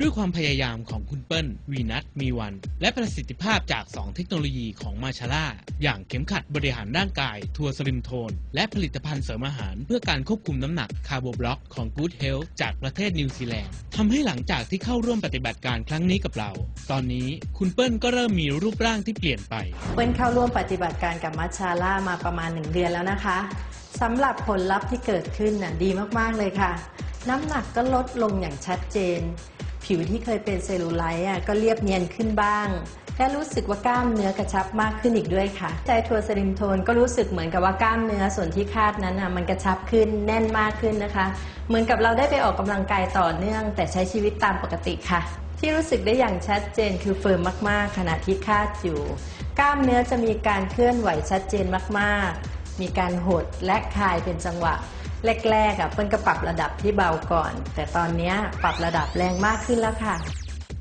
ด้วยความพยายามของคุณเปิ้ล วีนัทมีวัน และประสิทธิภาพจาก 2 เทคโนโลยีของมาชาร่าอย่างเข็มขัดบริหารร่างกาย ทัวสลิมโทน และผลิตภัณฑ์เสริมอาหาร เพื่อการควบคุมน้ำหนักคาร์โบบล็อกของ Good Health จากประเทศนิวซีแลนด์ทำให้หลังจากที่เข้าร่วมปฏิบัติการครั้งนี้กับเรา ตอนนี้คุณเปิ้ลก็เริ่มมีรูปร่างที่เปลี่ยนไป เปิ้ลเข้าร่วมปฏิบัติการกับมัชชาล่ามาประมาณ 1 เดือนแล้วนะคะสำหรับผลลัพธ์ที่เกิดขึ้นน่ะดีมากๆเลยค่ะ น้ำหนักก็ลดลงอย่างชัดเจน ผิวที่เคยเป็นเซลลูไลท์อะก็เรียบเนียนขึ้นบ้าง และรู้สึกว่ากล้ามเนื้อกระชับมากขึ้นอีกด้วยค่ะ ใจทัวร์สลิมโทนก็รู้สึกเหมือนกับว่ากล้ามเนื้อส่วนที่คาดนั้นอะมันกระชับขึ้นแน่นมากขึ้นนะคะ เหมือนกับเราได้ไปออกกำลังกายต่อเนื่อง แต่ใช้ชีวิตตามปกติค่ะ ที่รู้สึกได้อย่างชัดเจนคือเฟิร์มมาก ๆ ขณะที่คาดอยู่ กล้ามเนื้อจะมีการเคลื่อนไหวชัดเจนมาก ๆ มีการหดและคลายเป็นจังหวะ แรกๆอะเปิ้ลก็ปรับระดับที่เบาก่อน แต่ตอนเนี้ยปรับระดับแรงมากขึ้นแล้วค่ะ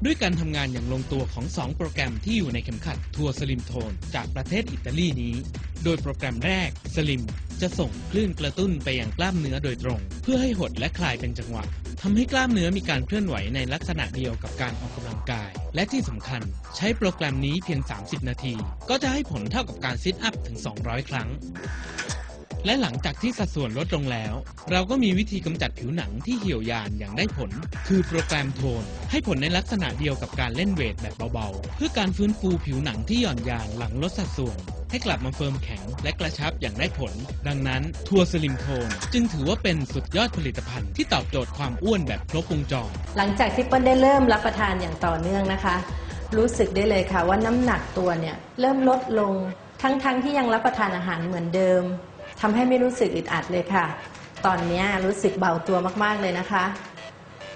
ด้วยการทำงานอย่างลงตัวของ 2 โปรแกรมที่อยู่ในเข็มขัดทัวร์สลิมโทนจากประเทศอิตาลีนี้ โดยโปรแกรมแรกสลิมจะส่งคลื่นกระตุ้นไปยังกล้ามเนื้อโดยตรง เพื่อให้หดและคลายเป็นจังหวะทำให้กล้ามเนื้อมีการเคลื่อนไหวในลักษณะเดียวกับการออกกำลังกาย และที่สำคัญใช้โปรแกรมนี้เพียง 30 นาที ก็จะให้ผลเท่ากับการซิทอัพถึง 200 ครั้ง และหลังจากที่สัดส่วนลดลงแล้ว เราก็มีวิธีกำจัดผิวหนังที่เหี่ยวยานอย่างได้ผล คือโปรแกรมโทน ให้ผลในลักษณะเดียวกับการเล่นเวทแบบเบาๆ เพื่อการฟื้นฟูผิวหนังที่หย่อนยานหลังลดสัดส่วน ให้กลับมาเฟิร์มแข็งและกระชับอย่างได้ผล ดังนั้นทัวร์สลิมโทนจึงถือว่าเป็นสุดยอดผลิตภัณฑ์ที่ตอบโจทย์ความอ้วนแบบครบวงจร หลังจากที่เปิ้ลได้เริ่มรับประทานอย่างต่อเนื่องนะคะ รู้สึกได้เลยค่ะว่าน้ำหนักตัวเนี่ยเริ่มลดลง ทั้งๆทที่ยังรับประทานอาหารเหมือนเดิม ทำให้ไม่รู้สึกอึดอัดเลยค่ะ ตอนนี้รู้สึกเบาตัวมากๆเลยนะคะ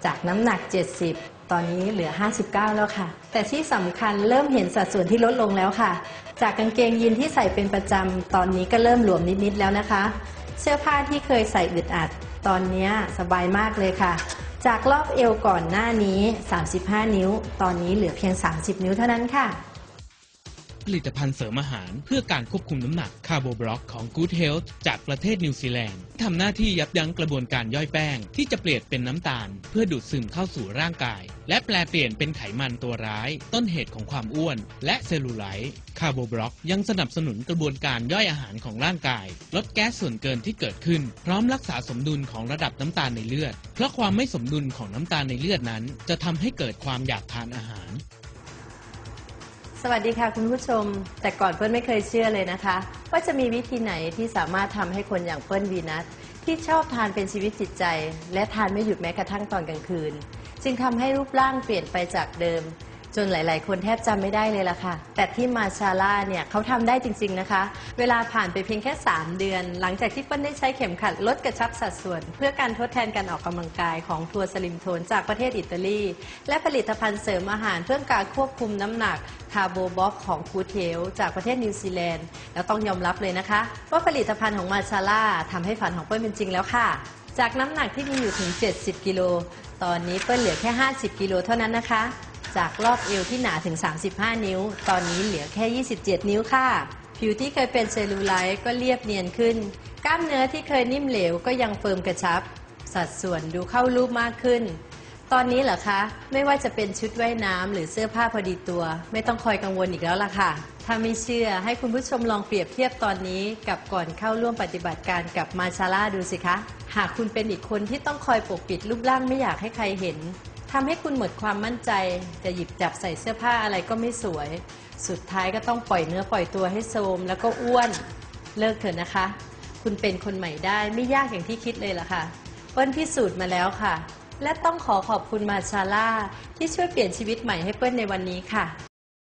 จากน้ำหนัก 70 ตอนนี้เหลือ 59 แล้วค่ะ แต่ที่สำคัญเริ่มเห็นสัดส่วนที่ลดลงแล้วค่ะ จากกางเกงยีนที่ใส่เป็นประจำตอนนี้ก็เริ่มหลวมนิดๆแล้วนะคะ เสื้อผ้าที่เคยใส่อึดอัด ตอนนี้สบายมากเลยค่ะจากรอบเอวก่อนหน้านี้ 35 นิ้ว ตอนนี้เหลือเพียง 30 นิ้วเท่านั้นค่ะ ผลิตภัณฑ์เสริมอาหาร เพื่อการควบคุมน้ำหนักคาร์โบบล็อกของ Good Health จากประเทศนิวซีแลนด์ทำหน้าที่ยับยั้งกระบวนการย่อยแป้ง ที่จะเปลี่ยนเป็นน้ำตาล เพื่อดูดซึมเข้าสู่ร่างกาย และแปลเปลี่ยนเป็นไขมันตัวร้าย ต้นเหตุของความอ้วน และเซลลูไลท์คาร์โบบล็อกยังสนับสนุนกระบวนการย่อยอาหารของร่างกาย ลดแก๊สส่วนเกินที่เกิดขึ้น พร้อมรักษาสมดุลของระดับน้ำตาลในเลือด เพราะความไม่สมดุลของน้ำตาลในเลือดนั้น จะทำให้เกิดความอยากทานอาหาร สวัสดีค่ะคุณผู้ชม แต่ก่อนเพื่อนไม่เคยเชื่อเลยนะคะ ว่าจะมีวิธีไหนที่สามารถทำให้คนอย่างเพื่อนวีนัสที่ชอบทานเป็นชีวิตจิตใจ และทานไม่หยุดแม้กระทั่งตอนกลางคืน จึงทำให้รูปร่างเปลี่ยนไปจากเดิม จนหลาย ๆ คนแทบจำไม่ได้เลยล่ะค่ะ แต่ที่มาชาร่าเนี่ยเขาทำได้จริง ๆ นะคะ เวลาผ่านไปเพียงแค่ 3 เดือน หลังจากที่เปิ้ลได้ใช้เข็มขัดลดกระชับสัดส่วน เพื่อการทดแทนการออกกำลังกายของทัวร์สลิมโทนจากประเทศอิตาลี และผลิตภัณฑ์เสริมอาหารเพื่อการควบคุมน้ำหนักคาร์โบบ็อกของกูเทลจากประเทศนิวซีแลนด์ แล้วต้องยอมรับเลยนะคะ ว่าผลิตภัณฑ์ของมาชาร่าทำให้ฝันของเปิ้ลเป็นจริงแล้วค่ะ จากน้ำหนักที่มีอยู่ถึง 70 กิโล ตอนนี้เปิ้ลเหลือแค่ 50 กิโลเท่านั้นนะคะ จากรอบเอวที่หนาถึง 35 นิ้ว ตอนนี้เหลือแค่ 27 นิ้วค่ะ ผิวที่เคยเป็นเซลลูไลท์ก็เรียบเนียนขึ้น กล้ามเนื้อที่เคยนิ่มเหลวก็ยังเฟิร์มกระชับ สัดส่วนดูเข้ารูปมากขึ้น ตอนนี้เหรอคะ ไม่ว่าจะเป็นชุดว่ายน้ำหรือเสื้อผ้าพอดีตัว ไม่ต้องคอยกังวลอีกแล้วล่ะค่ะ ถ้าไม่เชื่อให้คุณผู้ชมลองเปรียบเทียบตอนนี้กับก่อนเข้าร่วมปฏิบัติการกับมาชาร่าดูสิคะ หากคุณเป็นอีกคนที่ต้องคอยปกปิดรูปร่างไม่อยากให้ใครเห็น ทำให้คุณหมดความมั่นใจ จะหยิบจับใส่เสื้อผ้าอะไรก็ไม่สวย สุดท้ายก็ต้องปล่อยเนื้อปล่อยตัวให้โทรมแล้วก็อ้วนเลิกเถอะนะคะ คุณเป็นคนใหม่ได้ไม่ยากอย่างที่คิดเลยล่ะค่ะเปิ้ลพิสูจน์มาแล้วค่ะ และต้องขอขอบคุณมาชาร่าที่ช่วยเปลี่ยนชีวิตใหม่ให้เปิ้ลในวันนี้ค่ะ